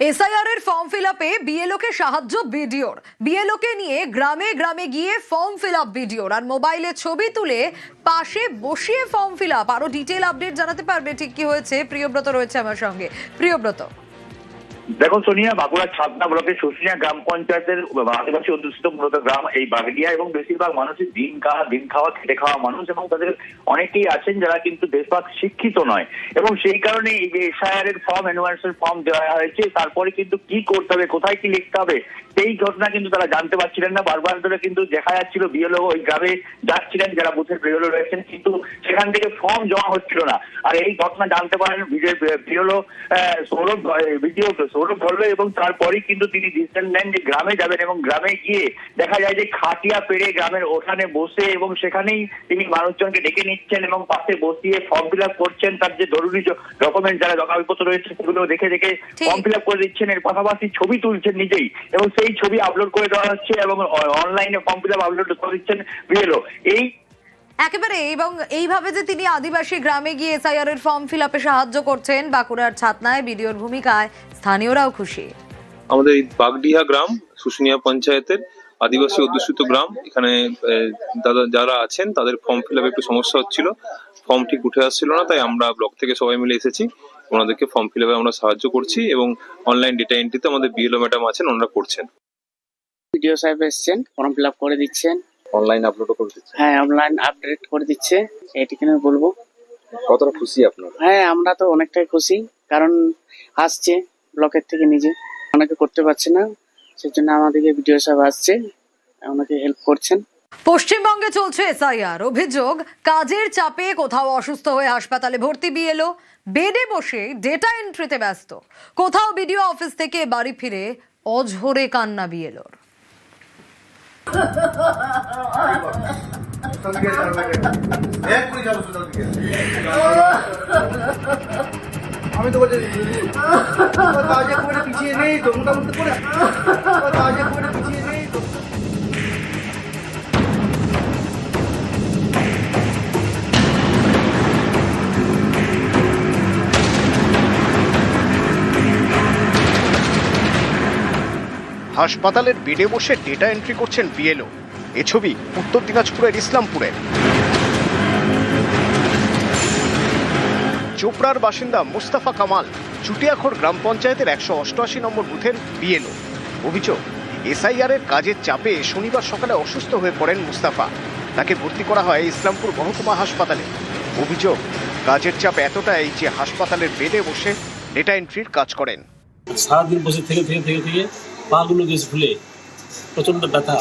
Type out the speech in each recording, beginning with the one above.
SIR এর form fill আপে বিএলওকে সাহায্য বিডিওর বিএলওকে নিয়ে গ্রামে গ্রামে গিয়ে ফর্ম ফিল আপ বিডিওর আর মোবাইলে ছবি তুলে পাশে বসিয়ে ফর্ম ফিল আপ আরও ডিটেল আপডেট জানাতে পারবে ঠিক কি হয়েছে। প্রিয়ব্রত রয়েছে আমার সঙ্গে। প্রিয়ব্রত। দেখুন সোনিয়া বাঁকুড়ার ছাতনা ব্লকের শুশুনিয়া গ্রাম পঞ্চায়েতের আদিবাসী অধ্যুষিত মূলত গ্রাম এই বাগডিয়া এবং বেশিরভাগ মানুষই দিন খাওয়া দিন খাওয়া, খেটে খাওয়া মানুষ এবং তাদের অনেকেই আছেন যারা কিন্তু দেশভাগ শিক্ষিত নয়। এবং সেই কারণে এই যে এসআইআর এর ফর্ম এনুয়ারেশন ফর্ম দেওয়া হয়েছে, তারপরে কিন্তু কি করতে হবে, কোথায় কি লিখতে হবে, সেই ঘটনা কিন্তু তারা জানতে পারছিলেন না। বারবার ধরে কিন্তু দেখা যাচ্ছিল বিএলও ওই গ্রামে যাচ্ছিলেন, যারা বুথের বিএলও রয়েছেন, কিন্তু সেখান থেকে ফর্ম জমা হচ্ছিল না। আর এই ঘটনা জানতে পারেন বিএলও সৌরভ বিডিও সৌরভ ধরবে এবং তারপরেই কিন্তু তিনি ডিসিশন নেন যে গ্রামে যাবেন এবং গ্রামে গিয়ে দেখা যায় যে খাটিয়া পেরে গ্রামের ওখানে বসে এবং সেখানেই তিনি মানুষজনকে ডেকে নিচ্ছেন এবং পাশে বসিয়ে ফর্ম ফিল আপ করছেন। তার যে জরুরি ডকুমেন্ট যারা কাগজপত্র রয়েছে সেগুলো দেখে দেখে ফর্ম ফিল আপ করে দিচ্ছেন। এর পাশাপাশি ছবি তুলছেন নিজেই এবং সেই ছবি আপলোড করে দেওয়া হচ্ছে এবং অনলাইনে ফর্ম ফিল আপ আপলোড করে দিচ্ছেন বিএলও। এই একেবারে এবং এইভাবে যে তিনি আদিবাসী গ্রামে গিয়ে এসআইআর এর ফর্ম ফিল আপে সাহায্য করছেন বাঁকুড়ার ছাতনায় বিডিওর ভূমিকায় স্থানীয়রাও খুশি। আমাদের এই বাগডিহা গ্রাম শুশুনিয়া পঞ্চায়েতের আদিবাসী অধ্যুষিত গ্রাম এখানে দাদা যারা আছেন তাদের ফর্ম ফিল একটু সমস্যা হচ্ছিল। ফর্ম ঠিক উঠে আসছিল না তাই আমরা ব্লক থেকে সবাই মিলে এসেছি। ওনাদেরকে ফর্ম ফিল আমরা সাহায্য করছি এবং অনলাইন ডেটা এন্ট্রিতে আমাদের বিএলও ম্যাডাম আছেন ওনারা করছেন। ভিডিও সাহেব এসছেন ফর্ম ফিল আপ করে দিচ্ছেন। অনলাইন আপলোডও করে দিচ্ছে? হ্যাঁ অনলাইন আপডেট করে দিচ্ছে। এটিকে আমি বলব? কতটা খুশি আপনারা? হ্যাঁ আমরা তো অনেকটাই খুশি কারণ আসছে ব্লকের থেকে নিজে। অনেকে করতে পারছে না সেজন্য আমাদেরকে ভিডিও সাহেব আসছে ওনাকে হেল্প করছেন। পশ্চিমবঙ্গে চলছে এসআইআর অভিযোগ কাজের চাপে কোথাও অসুস্থ হয়ে হাসপাতালে ভর্তি বিএলও বেডে বসে ডেটা এন্ট্রিতে ব্যস্ত। কোথাও বিডিও অফিস থেকে বাড়ি ফিরে অঝরে কান্না বিএলওর আমি তো বলছি ও কাজে করে পিছিয়ে নেই তো মোটামুটি করে ও কাজে করে পিছিয়ে হাসপাতালের বেডে বসে ডেটা এন্ট্রি করছেন বিএলও। এ ছবি উত্তর দিনাজপুরের ইসলামপুরের। চোপড়ার বাসিন্দা মুস্তাফা কামাল চুটিয়াখড় গ্রাম পঞ্চায়েতের একশো অষ্টআশি নম্বর বুথের বিএলও। অভিযোগ, এসআইআর এর কাজের চাপে শনিবার সকালে অসুস্থ হয়ে পড়েন মুস্তাফা। তাকে ভর্তি করা হয় ইসলামপুর মহকুমা হাসপাতালে। অভিযোগ, কাজের চাপ এতটাই যে হাসপাতালের বেডে বসে ডেটা এন্ট্রির কাজ করেন। সারাদিন বসে থেকে থেকে থেকে থেকে পাগুলো গেছে ফুলে প্রচণ্ড ব্যথা।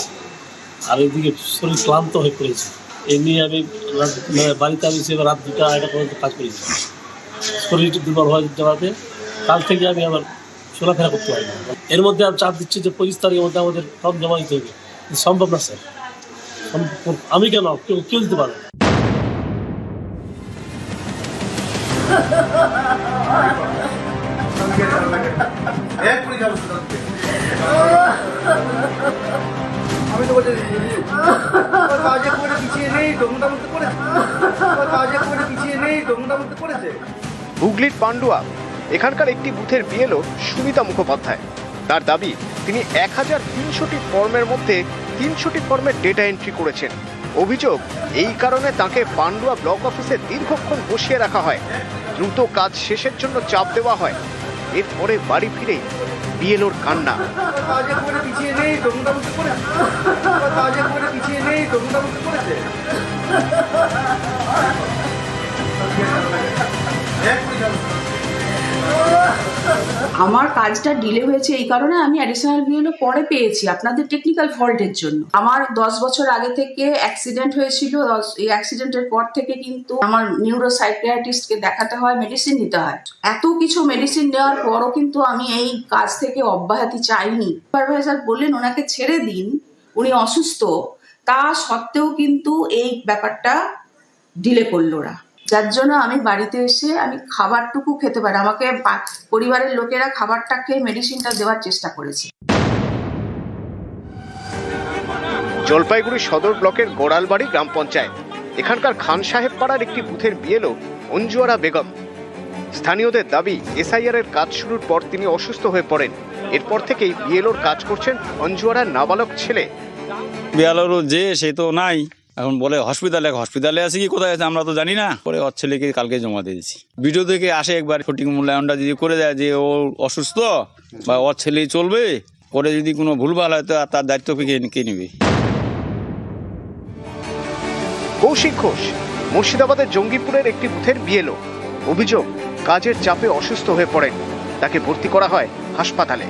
আর এদিকে শরীর ক্লান্ত হয়ে পড়েছে। এই নিয়ে আমি মানে বাড়িতে আমি সে রাত দুটা, আড়াইটা পর্যন্ত কাজ করেছি। শরীর দুর্বল হয়ে যাওয়াতে কাল থেকে আমি আবার চলাফেরা করতে পারি এর মধ্যে আমি চাপ দিচ্ছি যে পঁচিশ তারিখের মধ্যে আমাদের ফর্ম জমা দিতে হবে। সম্ভব না, স্যার। আমি কেন? কেউ কেউ দিতে পারবে না। এক্ষুনি যাব সেখান থেকে। আমি তো বলছি ও কাজে করে পিছিয়ে নেই তো মোটামুটি করে কাজে করে পিছিয়ে নেই তো মোটামুটি করেছে হুগলির পান্ডুয়া এখানকার একটি বুথের বিএলও সুমিতা মুখোপাধ্যায়। তার দাবি তিনি এক হাজার তিনশোটি ফর্মের মধ্যে তিনশোটি ফর্মের ডেটা এন্ট্রি করেছেন। অভিযোগ এই কারণে তাকে পান্ডুয়া ব্লক অফিসে দীর্ঘক্ষণ বসিয়ে রাখা হয়। দ্রুত কাজ শেষের জন্য চাপ দেওয়া হয়। এরপরে বাড়ি ফিরে বিএলওর কান্না। পিছিয়ে নেই আমার কাজটা ডিলে হয়েছে এই কারণে আমি অ্যাডিশনাল বিএলও পরে পেয়েছি, আপনাদের টেকনিক্যাল ফল্টের জন্য। আমার দশ বছর আগে থেকে অ্যাক্সিডেন্ট হয়েছিল এই অ্যাক্সিডেন্টের পর থেকে কিন্তু আমার নিউরো সাইকিয়াট্রিস্টকে দেখাতে হয় মেডিসিন নিতে হয়। এত কিছু মেডিসিন নেওয়ার পরও কিন্তু আমি এই কাজ থেকে অব্যাহতি চাইনি। সুপারভাইজার বললেন, ওনাকে ছেড়ে দিন, উনি অসুস্থ। তা সত্ত্বেও কিন্তু এই ব্যাপারটা ডিলে করল ওরা। যার জন্য আমি বাড়িতে এসে আমি খাবারটুকু খেতে পারি। আমাকে পরিবারের লোকেরা খাবারটা খেয়ে মেডিসিনটা দেওয়ার চেষ্টা করেছে। জলপাইগুড়ি সদর ব্লকের গোড়ালবাড়ি গ্রাম পঞ্চায়েত। এখানকার খান সাহেব পাড়ার একটি বুথের বিএলও অঞ্জুয়ারা বেগম। স্থানীয়দের দাবি এসআইআর এর কাজ শুরুর পর তিনি অসুস্থ হয়ে পড়েন। এরপর থেকেই বিএলওর কাজ করছেন অঞ্জুয়ারার নাবালক ছেলে। বিয়ালোরও যে সে তো নাই। এখন বলে হসপিটালে হসপিটালে আছে কি কোথায় আছে আমরা তো জানি না। পরে ওর ছেলেকে কালকে জমা দিয়েছি। ভিডিও থেকে আসে একবার সঠিক মূল্যায়নটা যদি করে দেয় যে ও অসুস্থ বা ওর ছেলেই চলবে পরে যদি কোনো ভুলভাল হয় তো আর তার দায়িত্ব কে কে নেবে? কৌশিক ঘোষ মুর্শিদাবাদের জঙ্গিপুরের একটি বুথের বিএলও। অভিযোগ কাজের চাপে অসুস্থ হয়ে পড়েন। তাকে ভর্তি করা হয় হাসপাতালে।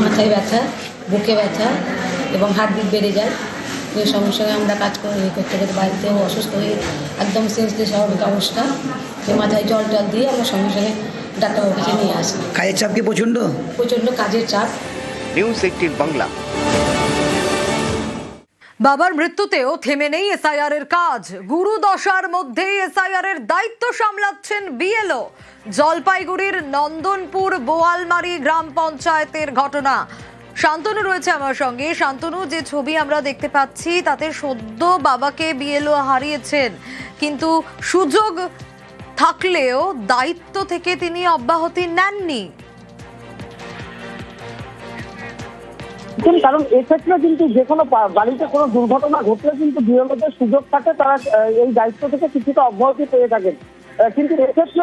মাথায় ব্যথা বুকে ব্যথা এবং হাত দিক বেড়ে যায়। এই সঙ্গে সঙ্গে আমরা কাজ করে ইয়ে করতে করতে বাড়িতে অসুস্থ হয়ে একদম সেন্সলেস স্বাভাবিক অবস্থা। যে মাথায় জল টল দিয়ে আমরা সঙ্গে সঙ্গে ডাক্তারবাবুর কাছে নিয়ে আসি। কাজের চাপ কি প্রচণ্ড প্রচণ্ড কাজের চাপ। নিউজ এইটিন বাংলা বাবার মৃত্যুতেও থেমে নেই এসআইআর এর কাজ। গুরু দশার মধ্যে এসআইআর এর দায়িত্ব সামলাচ্ছেন বিএলও জলপাইগুড়ির নন্দনপুর বোয়ালমারি গ্রাম পঞ্চায়েতের ঘটনা। শান্তনু রয়েছে আমার সঙ্গে। শান্তনু, যে ছবি আমরা দেখতে পাচ্ছি, তাতে সদ্য বাবাকে বিএলও হারিয়েছেন। কিন্তু সুযোগ থাকলেও দায়িত্ব থেকে তিনি অব্যাহতি নেননি। কারণ এক্ষেত্রে কিন্তু যে কোনো বাড়িতে কোনো দুর্ঘটনা ঘটলে কিন্তু বিএলওদের সুযোগ থাকে, তারা এই দায়িত্ব থেকে কিছুটা অব্যাহতি পেয়ে থাকেন। কিন্তু এক্ষেত্রে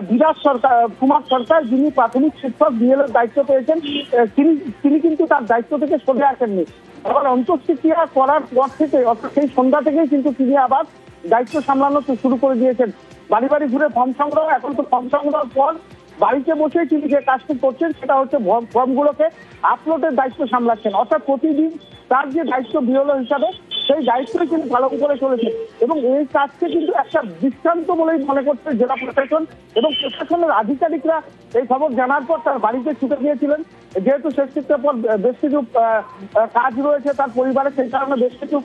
বিরাট সরকার কুমার সরকার যিনি প্রাথমিক শিক্ষক বিএলওর দায়িত্ব পেয়েছেন তিনি তিনি কিন্তু তার দায়িত্ব থেকে সরে আসেননি। আবার অন্তঃক্রিয়া করার পর থেকে, অর্থাৎ সেই সন্ধ্যা থেকেই কিন্তু তিনি আবার দায়িত্ব সামলানো শুরু করে দিয়েছেন। বাড়ি বাড়ি ঘুরে ফর্ম সংগ্রহ, এখন তো ফর্ম সংগ্রহের পর বাড়িতে বসে তিনি যে কাজটি করছেন, সেটা হচ্ছে ফর্ম- ফর্মগুলোকে আপলোডের দায়িত্ব সামলাচ্ছেন। অর্থাৎ প্রতিদিন তার যে দায়িত্ব বিহল হিসাবে সেই দায়িত্বই কিন্তু পালন করে চলেছে। এবং এই কাজকে কিন্তু একটা দৃষ্টান্ত বলেই মনে করছে জেলা প্রশাসন এবং প্রশাসনের আধিকারিকরা। এই খবর জানার পর তার বাড়িতে ছুটে গিয়েছিলেন। যেহেতু শেষকৃত্যের পর বেশ কিছু কাজ রয়েছে তার পরিবারে, সেই কারণে বেশ কিছু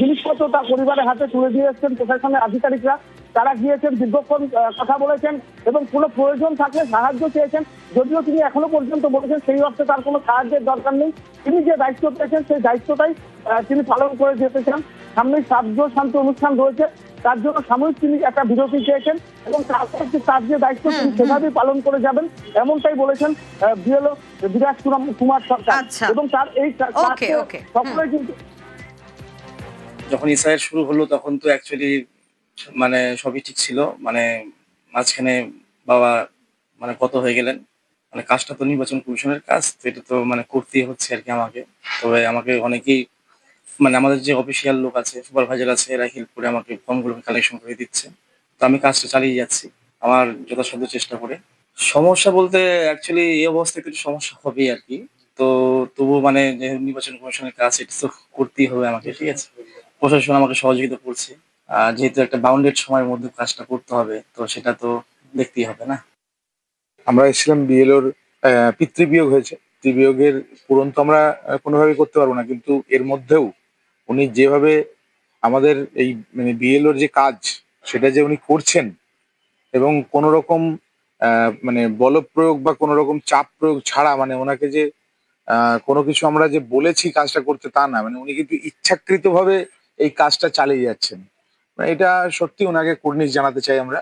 জিনিসপত্র তার পরিবারের হাতে তুলে দিয়ে এসছেন প্রশাসনের আধিকারিকরা। তারা গিয়েছেন দীর্ঘক্ষণ কথা বলেছেন এবং কোনো প্রয়োজন থাকলে সাহায্য চেয়েছেন। যদিও তিনি এখনও পর্যন্ত বলেছেন সেই অর্থে তার কোনো সাহায্যের দরকার নেই। তিনি যে দায়িত্ব পেয়েছেন সেই দায়িত্বটাই তিনি পালন করে যেতে চান। সামনেই সাহায্য শান্তি অনুষ্ঠান রয়েছে। তার জন্য সাময়িক তিনি একটা বিরতি চেয়েছেন এবং তারপর তার যে দায়িত্ব তিনি সেভাবেই পালন করে যাবেন এমনটাই বলেছেন বিএলও বিরাজ কুমার- সরকার। আচ্ছা। এবং তার এই। সকলেই কিন্তু যখন ইসরায়েল শুরু হলো তখন তো অ্যাকচুয়ালি মানে সবই ঠিক ছিল। মানে মাঝখানে বাবা মানে কত হয়ে গেলেন? মানে কাজটা তো নির্বাচন কমিশনের কাজ, তো এটা তো মানে করতেই হচ্ছে আর কি আমাকে। তবে আমাকে অনেকেই মানে আমাদের যে অফিসিয়াল লোক আছে সুপারভাইজার আছে, এরা হেল্প করে আমাকে ফর্মগুলোকে কালেকশন করে দিচ্ছে। তো আমি কাজটা চালিয়ে যাচ্ছি, আমার যথাসাধ্য চেষ্টা করে। সমস্যা বলতে অ্যাকচুয়ালি এই অবস্থায় একটু সমস্যা হবেই আর কি। তো তবুও মানে নির্বাচন কমিশনের কাজ, এটা তো করতেই হবে আমাকে, ঠিক আছে? প্রশাসন আমাকে সহযোগিতা করছে। যেহেতু একটা বাউন্ডেড সময়ের মধ্যে কাজটা করতে হবে, তো সেটা তো দেখতেই হবে না? আমরা এসেছিলাম বিএলওর পিতৃবিয়োগ হয়েছে। পিতৃবিয়োগের পূরণ তো আমরা কোনোভাবে করতে পারব না, কিন্তু এর মধ্যেও উনি যেভাবে আমাদের এই মানে বিএলওর যে কাজ, সেটা যে উনি করছেন এবং কোনো রকম মানে বল প্রয়োগ বা কোনো রকম চাপ প্রয়োগ ছাড়া মানে ওনাকে যে কোনো কিছু আমরা যে বলেছি কাজটা করতে তা না মানে উনি কিন্তু ইচ্ছাকৃতভাবে এই কাজটা চালিয়ে যাচ্ছেন। এটা সত্যি ওনাকে কুর্নিশ জানাতে চাই আমরা।